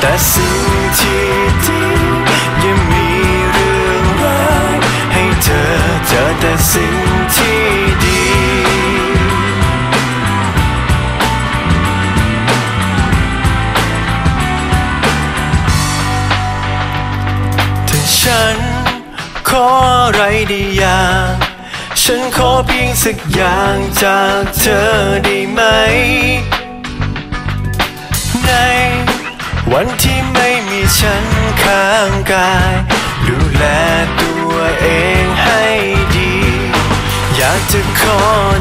แต่สิ่งที่ดียังมีเรื่องร้ายให้เธอเจอแต่สิ่งที่ดีถ้าฉันขออะไรได้อย่าง ฉันขอเพียงสักอย่างจากเธอได้ไหม วันที่ไม่มีฉันข้างกาย ดูแลตัวเองให้ดี อยากจะขอ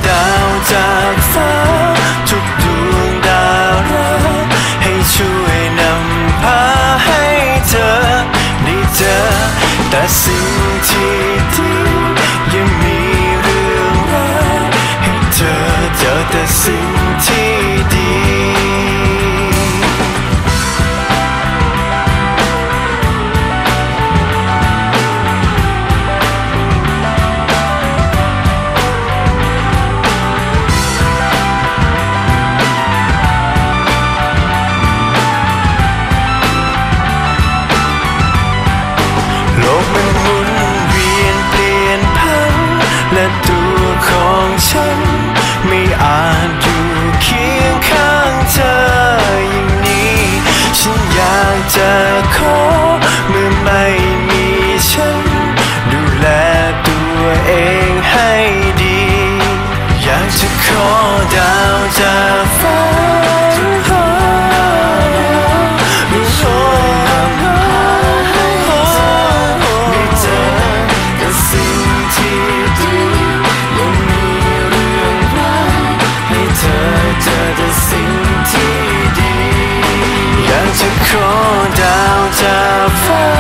ดาวจากฟ้า ทุกดวงดาวรักให้ช่วยนำพาให้เธอได้เจอแต่สิ่งที่ดี cool down to fall.